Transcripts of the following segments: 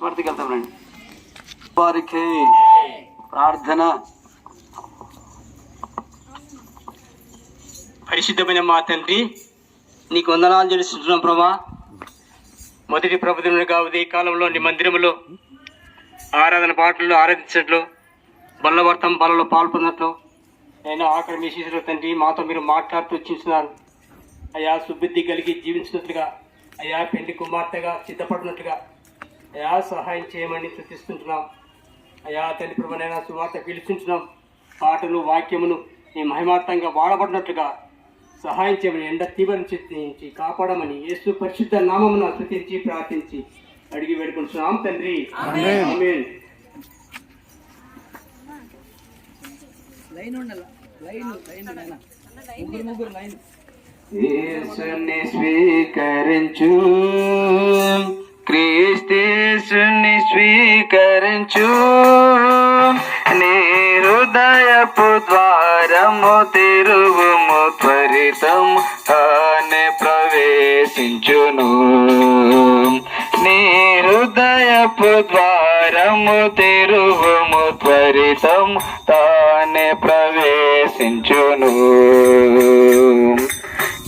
వార్తకి వారికి ప్రార్థన. పరిశుద్ధమైన మా తండ్రి నీకు వందనాలు చేస్తున్నాం ప్రభా. మొదటి ప్రభుత్వంగా ఉదయ కాలంలో నీ మందిరములో ఆరాధన పాటలు ఆరాధించట్లు బల్లవర్తం బలలో పాల్పొందట్లు నేను ఆఖరి మీ శిశులు తండ్రి మాతో మీరు మాట్లాడుతూ చూస్తున్నారు అయా సుబుద్ధి కలిగి జీవించినట్లుగా అయా పెళ్ళి కుమార్తెగా సిద్ధపడినట్లుగా అయా సహాయం చేయమని స్థుతిస్తుంటున్నాం. అయా తండ్రి ప్రభునైనా సువార్త పిలుచుంటున్నాం పాటలు వాక్యమును నీ మహిమార్థంగా వాడబడినట్లుగా సహాయం చేయమని ఎండ తీవ్రం నుంచి కాపాడమని యేసు పరిశుద్ధ నామమున స్థుతించి ప్రార్థించి అడిగి వేడుకుంటున్నాం తండ్రి. ఆమేన్. యేసుని స్వీకరించు. క్రీస్తేసుని స్వీకరించు. నీ హృదయపు ద్వారము తిరుగుము త్వరితం తానే ప్రవేశించును. నీ హృదయపు ద్వారము తిరుగుము త్వరితం తానే ప్రవేశించును.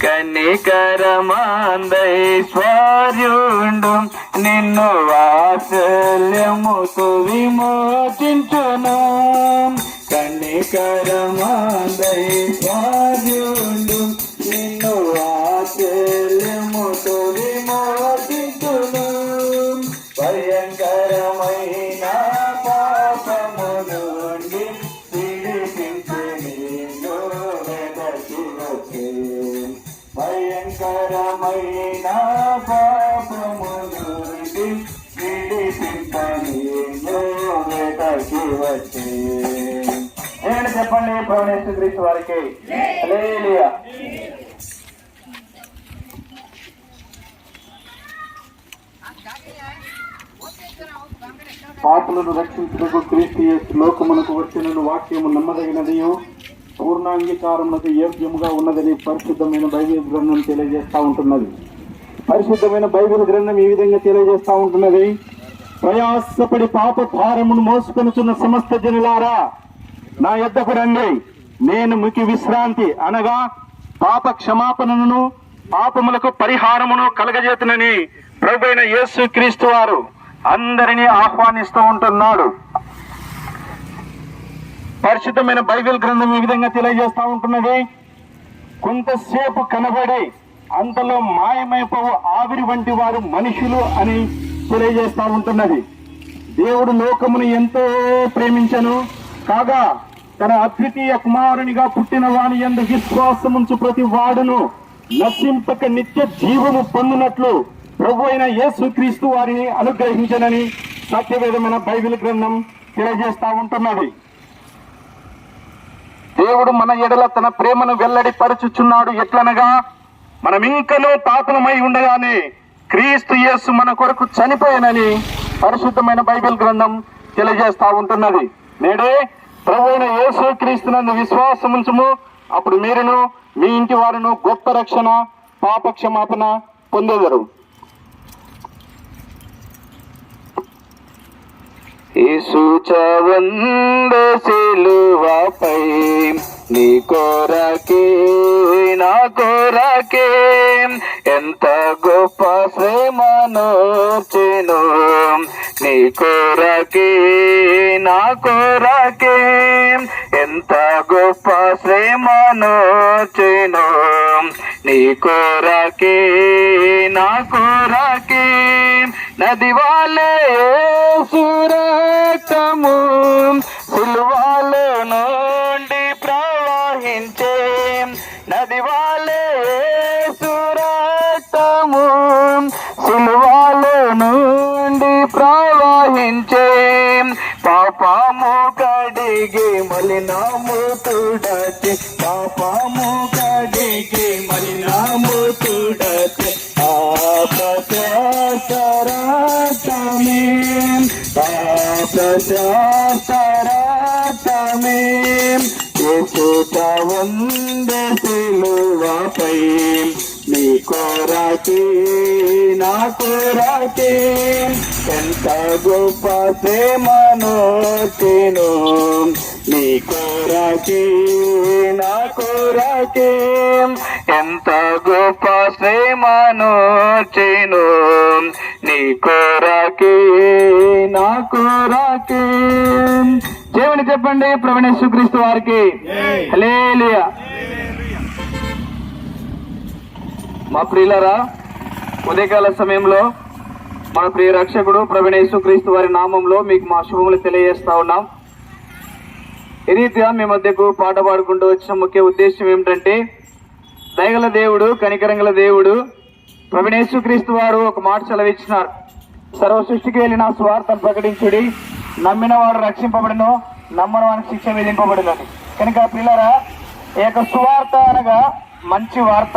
కనికరమాందైశ్వర్యుండు నిన్ను వాత్సల్యముతో విమోచించును కనికరమాందైశ్వర్యుండు వెదకి వచ్చి. నేను చెప్పండి ప్రవణేశ్వర క్రీస్తు వారికి. హల్లెలూయా. పాపులను రక్షించుటకు క్రీస్తు లోకమునకు వచ్చిన వాక్యము నమ్మదగినదియు పూర్ణాంగీకారమునకు యోగ్యముగా ఉన్నదని పరిశుద్ధమైన బైబిల్ గ్రంథం తెలియజేస్తూ ఉంటున్నది. పరిశుద్ధమైన బైబిల్ గ్రంథం ఈ విధంగా తెలియజేస్తూ ఉంటున్నది ప్రయాసపడి పాప భారమును మోసుకొనుచున్న సమస్త జనులారా నా యొద్దకు రండి. నేను మీకు విశ్రాంతి అనగా పాప క్షమాపణను పాపములకు పరిహారమును కలగజేతునని ప్రభుైన యేసు క్రీస్తు వారు అందరినీ ఆహ్వానిస్తూ ఉంటున్నాడు. పరిశుద్ధమైన బైబిల్ గ్రంథం ఈ విధంగా తెలియజేస్తూ ఉంటున్నది. కొంతసేపు కనబడి అంతలో మాయమైపోవు ఆవిరి వంటి వారు మనుషులు అని తెలియజేస్తా ఉంటున్నది. దేవుడు లోకమును ఎంతో ప్రేమించను. కాగా తన అద్వితీయ కుమారునిగా పుట్టిన వాని ఎందు విశ్వాసముంచు ప్రతి వాడును నశింపక నిత్య జీవము పొందినట్లు ప్రభు అయిన యేసుక్రీస్తు వారిని అనుగ్రహించనని సత్యవేదమైన బైబిల్ గ్రంథం తెలియజేస్తా ఉంటున్నది. దేవుడు మన ఎడల తన ప్రేమను వెల్లడి పరుచుచున్నాడు ఎట్లనగా మనం ఇంకనూ పాపలమై ఉండగానే క్రీస్తు యేసు మన కొరకు చనిపోయినని పరిశుద్ధమైన బైబిల్ గ్రంథం తెలియజేస్తా ఉంటున్నది. నేడే ప్రభు యేసు క్రీస్తునందు విశ్వాసముంచుము అప్పుడు మీరును మీ ఇంటి వారును గొప్ప రక్షణ పాప క్షమాపణ పొందేదరు. యేసుచవంద సిలువపై నీ కోరకే నా కోరకే. ఎంత గొప్ప శ్రమనోచెను నీ కోరకే నా కోరకే. ఎంత గొప్ప శ్రమనోచెను నీ కోరకే నా కోరకే. నది వాళ్ళే సురక్తము సిల్వాలో నది వాళ్ళే సురక్తము సిల్వాలో నుండి ప్రవహించే పాపము కడిగి మలినాము తుడచి పాపము కడిగి మలినాము తుడచి పాపచారతమే పాపచారతమే యేసుట వంద సిలువపై నీ కోరాకే నా కోరాకే ఎంత గొప్ప ప్రేమను నీ కోరాకే నా కోరాకే ఎంత గొప్ప ప్రేమను నీ కోరాకే నా కోరాకే దేవుని చెప్పండి ప్రవణేశ్వర క్రీస్తు వారికి. మా ప్రియులరా ఉదయకాల సమయంలో మన ప్రియ రక్షకుడు ప్రవీణేశు క్రీస్తు వారి నామంలో మీకు మా శుభములు తెలియజేస్తా ఉన్నాం. ఈ రీతిగా మీ మధ్యకు పాట పాడుకుంటూ వచ్చిన ముఖ్య ఉద్దేశం ఏమిటంటే దయగల దేవుడు కనికరంగల దేవుడు ప్రవీణేశు క్రీస్తు వారు ఒక మాట సెలవిచ్చినారు. సర్వ సృష్టికి వెళ్ళిన స్వార్థం ప్రకటించుడి నమ్మిన వాడు రక్షింపబడను నమ్మని శిక్ష విధింపబడినని. కనుక పిల్లరా ఈ యొక్క సువార్త అనగా మంచి వార్త.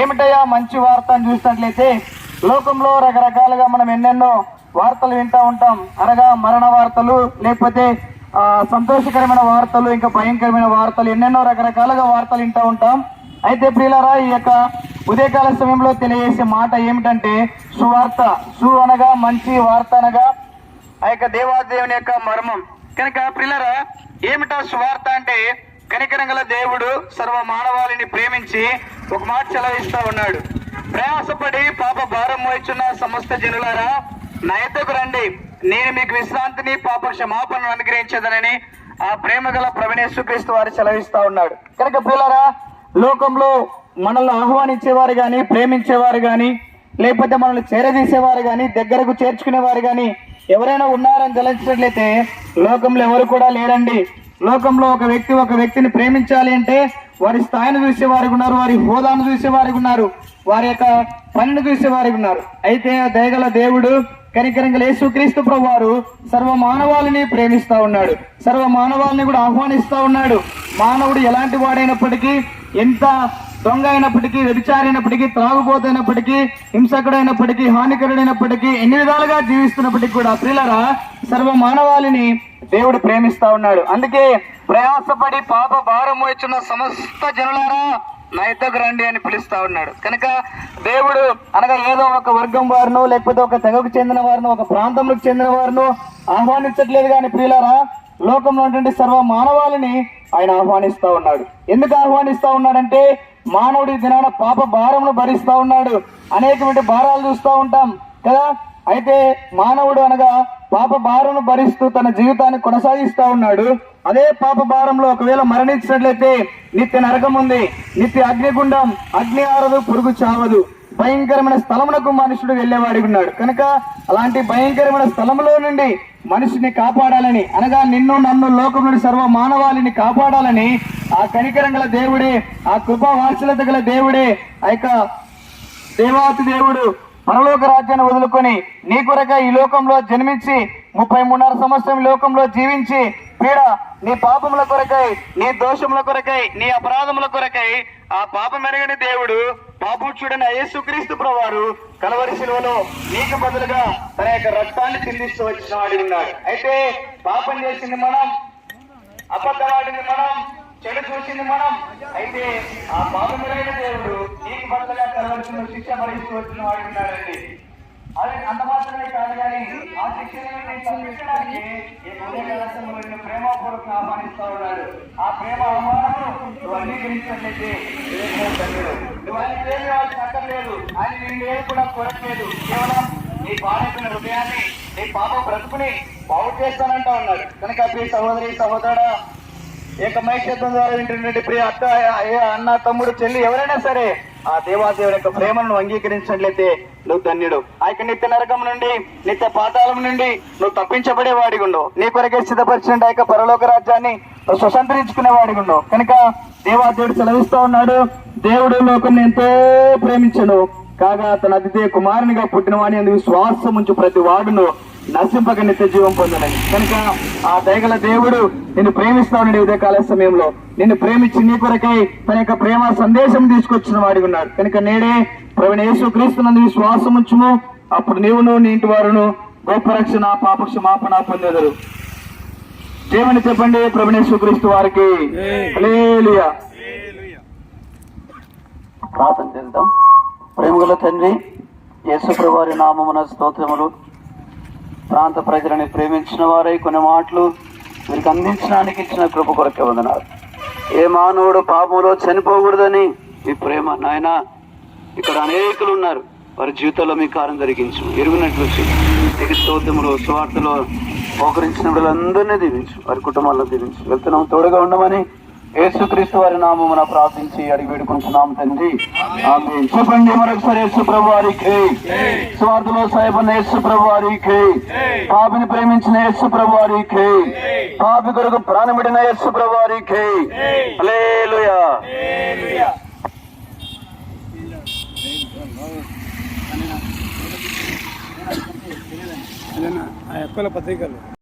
ఏమిటయ్యా మంచి వార్త అని చూసినట్లయితే లోకంలో రకరకాలుగా మనం ఎన్నెన్నో వార్తలు వింటూ ఉంటాం. అనగా మరణ వార్తలు లేకపోతే సంతోషకరమైన వార్తలు ఇంకా భయంకరమైన వార్తలు ఎన్నెన్నో రకరకాలుగా వార్తలు వింటూ ఉంటాం. అయితే ప్రియులారా ఈ యొక్క ఉదయకాల సమయంలో తెలియజేసే మాట ఏమిటంటే సువార్త. సు అనగా మంచి వార్త అనగా ఆ యొక్క దేవాదేవుని యొక్క మర్మం. కనుక పిల్లర ఏమిటా సువార్త అంటే కనికరంగల దేవుడు సర్వ మానవాళిని ప్రేమించి ఒక మాట చెలవిస్తా ఉన్నాడు. ప్రయాసపడి పాప భారం మోయిచున్న సమస్త జనులారా నయతకు రండి. నేను మీకు విశ్రాంతిని పాప క్షమాపణను అనుగ్రహించదనని ఆ ప్రేమ గల ప్రవీణేశ్వర వారు సెలవిస్తా ఉన్నాడు. కనుక పిల్లరా లోకంలో మనల్ని ఆహ్వానించేవారు కానీ ప్రేమించేవారు కానీ లేకపోతే మనల్ని చేరదీసేవారు కానీ దగ్గరకు చేర్చుకునేవారు కానీ ఎవరైనా ఉన్నారని తలంచినట్లయితే లోకంలో ఎవరు కూడా లేరండి. లోకంలో ఒక వ్యక్తి ఒక వ్యక్తిని ప్రేమించాలి అంటే వారి స్థాయిని చూసే వారికి ఉన్నారు వారి హోదాను చూసే వారికి ఉన్నారు వారి యొక్క పనిని చూసే వారికి ఉన్నారు. అయితే దయగల దేవుడు కనికరంగల యేసుక్రీస్తు ప్రభు వారు సర్వ మానవాళిని ప్రేమిస్తా ఉన్నాడు. సర్వ మానవాళిని కూడా ఆహ్వానిస్తా ఉన్నాడు. మానవుడు ఎలాంటి వాడైనప్పటికీ ఎంత దొంగ అయినప్పటికీ వ్యభిచారైనప్పటికీ త్రాగుబోతైనప్పటికీ హింసకుడైనప్పటికీ హానికరుడైనప్పటికీ ఎన్ని విధాలుగా జీవిస్తున్నప్పటికీ కూడా ప్రియులరా సర్వ మానవాళిని దేవుడు ప్రేమిస్తా ఉన్నాడు. అందుకే ప్రయాసపడి పాప భారం వచ్చిన సమస్త జనులారా నా యుద్ధకు రండి అని పిలుస్తా ఉన్నాడు. కనుక దేవుడు అనగా ఏదో ఒక వర్గం వారిను లేకపోతే ఒక తెగకు చెందిన వారిను ఒక ప్రాంతంలోకి చెందిన వారిను ఆహ్వానించట్లేదు కానీ ప్రియులారా లోకంలో ఉన్నటువంటి సర్వ మానవాళిని ఆయన ఆహ్వానిస్తా ఉన్నాడు. ఎందుకు ఆహ్వానిస్తా ఉన్నాడంటే మానవుడి దినాన పాప భారమును భరిస్తూ ఉన్నాడు. అనేకమైన భారాలు చూస్తూ ఉంటాం కదా? అయితే మానవుడు అనగా పాప భారమును భరిస్తూ తన జీవితాన్ని కొనసాగిస్తూ ఉన్నాడు. అదే పాప భారంలో ఒకవేళ మరణించినట్లయితే నిత్య నరకం ఉంది నిత్య అగ్నిగుండం అగ్ని ఆరదు పురుగు చావదు. భయంకరమైన స్థలమునకు మనుషుడు వెళ్ళేవాడు ఉన్నాడు. కనుక అలాంటి భయంకరమైన స్థలములో నుండి మనిషిని కాపాడాలని అనగా నిన్ను నన్ను లోకం నుండి సర్వ మానవాళిని కాపాడాలని ఆ కనికరం గల దేవుడే ఆ కృపా వాత్సల్యత గల దేవుడే ఆ యొక్క దేవాతి దేవుడు పరలోక రాజ్యాన్ని వదులుకొని నీ కొరక ఈ లోకంలో జన్మించి ముప్పై మూడున్నర సంవత్సరం లోకంలో జీవించి పీడ నీ పాపముల కొరకై నీ దోషముల కొరకై నీ అపరాధముల కొరకై ఆ పాపం ఎరగని దేవుడు పాపుచుడని యేసుక్రీస్తు ప్రవారు కలవరి శిలువలో నీకు బదులుగా తన యొక్క రక్తాన్ని చిందిస్తూ వచ్చిన వాడి ఉన్నాడు. అయితే పాపం చేసింది మనం అబద్ధవాడిని మనం చెడు చూసింది మనం. అయితే ఆ పాపములైన దేవుడు నీకు బదులుగా కలవరిశిలో శిక్ష భరిస్తూ వచ్చిన వాడు ఉన్నాడండి. అది అంత మాత్రమే కాదు కానీ ఆ శిక్షను నేను తప్పించడానికి ఈ ఉదయకాల నిన్ను ప్రేమపూర్వకంగా ఆహ్వానిస్తా ఉన్నాడు. ఆ ప్రేమ ఆహ్వానము నువ్వు అంగీకరించినట్లయితే దేవుడు ధన్యుడు. నువ్వు ఆయన ఏమి అక్కర్లేదు ఆయన నిన్ను ఏం కూడా కోరట్లేదు. కేవలం నీ బాధితున్న హృదయాన్ని నీ పాప బ్రతుకుని బాగు చేస్తానంటా ఉన్నాడు. కనుక ప్రియ సహోదరి సహోదరుడా ఏక మైక్షేత్రం ద్వారా వింటున్నటువంటి ప్రియ అక్క అయ్య, అన్న తమ్ముడు చెల్లి ఎవరైనా సరే ఆ దేవాదేవుని యొక్క ప్రేమను అంగీకరించినట్లయితే నువ్వు ధన్యుడు. ఆ యొక్క నిత్య నరకం నుండి నిత్య పాతాళం నుండి నువ్వు తప్పించబడే వాడిగుండు నీ కొరకే సిద్ధపరిచిన ఆ యొక్క పరలోక రాజ్యాన్ని నువ్వు స్వతంత్రించుకునే వాడిగుండు కనుక దేవాదేవుడు సెలవిస్తూ ఉన్నాడు దేవుడు లోకం ఎంతో ప్రేమించను. కాగా తన అతిథే కుమారునిగా పుట్టిన వాడిని అందుకు శ్వాసం ఉంచు ప్రతి వాడును. నశింపక నిత్య జీవం పొందనని కనుక ఆ దయగల దేవుడు నిన్ను ప్రేమిస్తా ఉదయ కాల సమయంలో. నిన్ను ప్రేమించి నీ కొరకై తన యొక్క ప్రేమ సందేశం తీసుకొచ్చిన వాడి ఉన్నాడు. కనుక నేడే ప్రవీణ యేసు క్రీస్తునందు విశ్వాసం ఉంచుము. అప్పుడు నీవును నీ ఇంటి వారును గొప్ప రక్షణ పాప క్షమాపణ దేవుని చేయమని చెప్పండి ప్రవీణేశ్వర క్రీస్తు వారికి? ప్రార్థన చేద్దాం. ప్రేమగల తండ్రి యేసుప్రభు వారి నామమున స్తోత్రములు. ప్రాంత ప్రజలని ప్రేమించిన వారై కొన్ని మాటలు వీరికి అందించడానికి ఇచ్చిన కృప కొరకే వందనాలు. ఏ మానవుడు పాపంలో చనిపోకూడదని మీ ప్రేమ నాయన ఇక్కడ అనేకులు ఉన్నారు. వారి జీవితంలో మీ కారం జరిగించు. ఎరుగునట్లు నీకు స్తోత్రములు స్వార్థలో మోకరించిన వాళ్ళందరినీ దీవించు. వారి కుటుంబాల్లో దీవించు. వెళ్తున్నాం తోడుగా ఉండమని యేసుక్రీస్తు వారి నామమున ప్రార్థించి అడిగి వేడుకుంటున్నాం తండ్రి. చెప్పండి మరొకసారి యేసు ప్రభు వారికి స్వార్థలో సాయపడిన యేసు ప్రభు వారికి పాపిని ప్రేమించిన యేసు ప్రభు వారికి పాపి కొరకు ప్రాణమిడిన యేసు ప్రభు వారికి ఆ యొక్క పత్రికలు.